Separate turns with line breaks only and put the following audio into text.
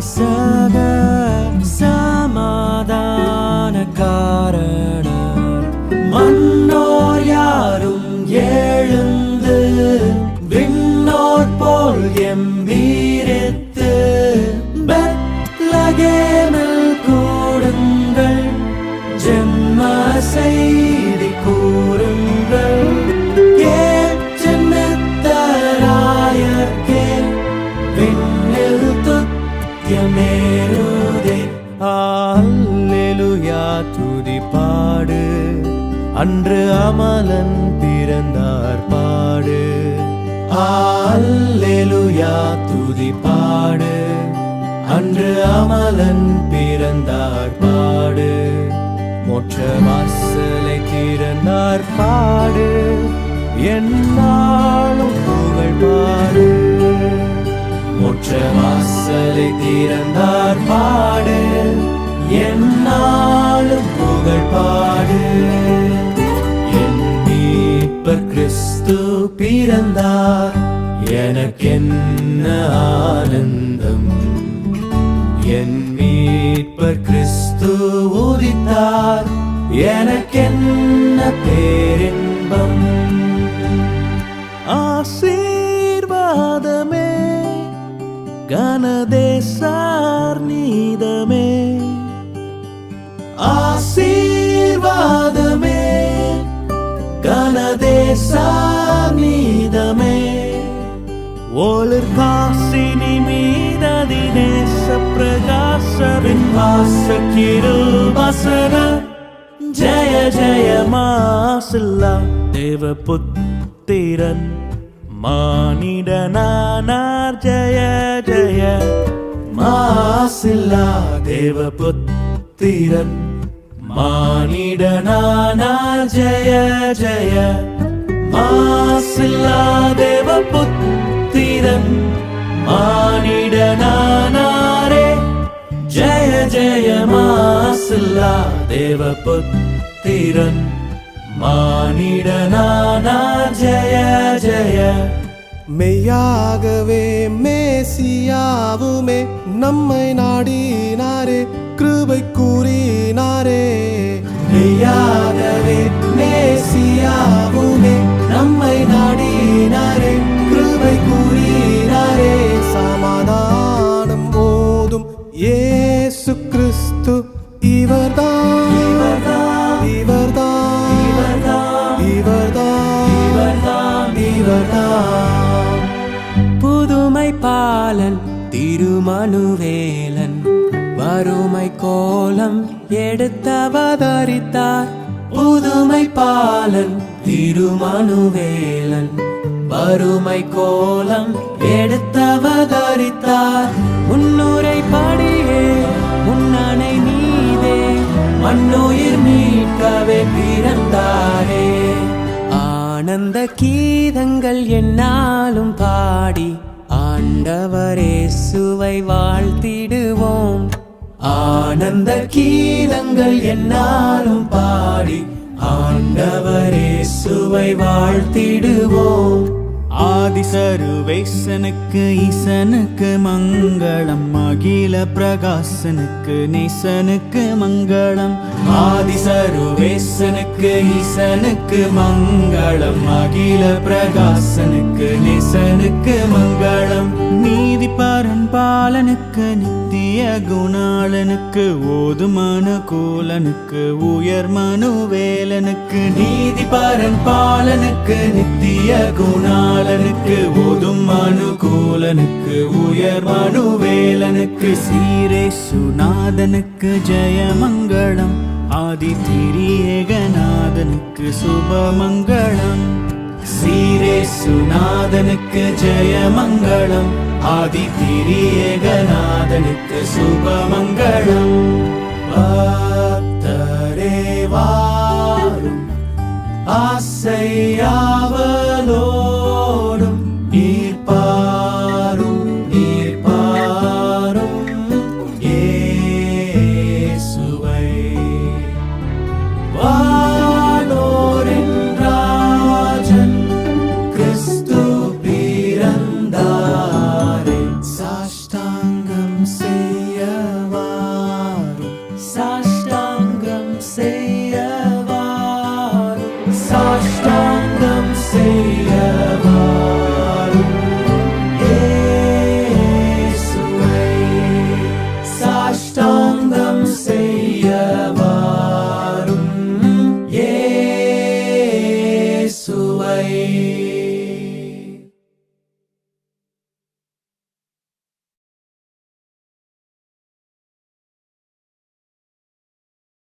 pasada அன்று அமலன் பிறந்தார் பாடு. அல்லேலுயா துதி பாடு. அன்று அமலன் பிறந்தார் பாடு. மோட்ச வாசலை திறந்தார் பாடு. என்னாலும் புகழ் பாடு. மோட்ச வாசலை திறந்தார் பாடு. என்னாலும் புகழ் பாடு. பிறந்தார் எனக்கென்ன ஆனந்தம்? என் மீட்பர் கிறிஸ்து உதித்தார். எனக்கென்ன பேரின்பம்? ஆசீர்வாதமே கனதேசார் நீ ஒளிர் காசினி மீததி நேச பிரகாசவின் வின்வாச கிருபாசன ஜய ஜய மாசில்லா தேவ புத்திரன் மானிடனானார். ஜய ஜய மாசில்லா தேவ புத்திரன் மானிடனானார். ஜய ஜய மாசில்லா தேவ புத்திரன் மானிடனானாரே. ஜய ஜய மாசில்லா தேவ புத்திரன் மானிடனானா. ஜய ஜய.
மெய்யாகவே மேசியாவுமே நம்மை நாடினாரே கிருபை கூறினாரே.
மெய்யாகவே மேசியாவுமே
புதுமை
பாலன் திருமணுவேலன் வறுமை கோலம் எடுத்தவதரித்தார். புதுமை பாலன் திருமணுவேலன் வறுமை கோலம் எடுத்தவதரித்தார். முன்னுரை படியே மண்ணுயிர் மீட்கவே பிறந்தாரே. ஆனந்த கீதங்கள் என்னாலும் பாடி ஆண்டவரே சுவை வாழ்த்திடுவோம். ஆனந்த கீதங்கள் என்னாலும் பாடி ஆண்டவரே சுவை வாழ்த்திடுவோம்.
ஆதிசருவேசனுக்கு ஈசனுக்கு மங்களம் அகில பிரகாசனுக்கு நேசனுக்கு மங்களம்.
ஆதிசருவேசனுக்கு ஈசனுக்கு மங்களம் அகில பிரகாசனுக்கு நேசனுக்கு மங்களம்.
நீதி பரன்பாலனுக்கு நித்திய குணாளனுக்கு ஓதும் அனுகூலனுக்கு உயர் மனுவேலனுக்கு
நீதி பரன் பாலனுக்கு நித்திய குணாளனுக்கு ஓதும் அனுகூலனுக்கு உயர் மனுவேலனுக்கு
சீரே சுநாதனுக்கு ஜெயமங்களம் ஆதி திரியேகநாதனுக்கு சுபமங்களம்
சீரேசுநாதனுக்கு ஜெயமங்களம் ஆதி திரியேகநாதனுக்கு சுபமங்களம் பக்தரே வாரும் ஆசையாவலோடும் Pai.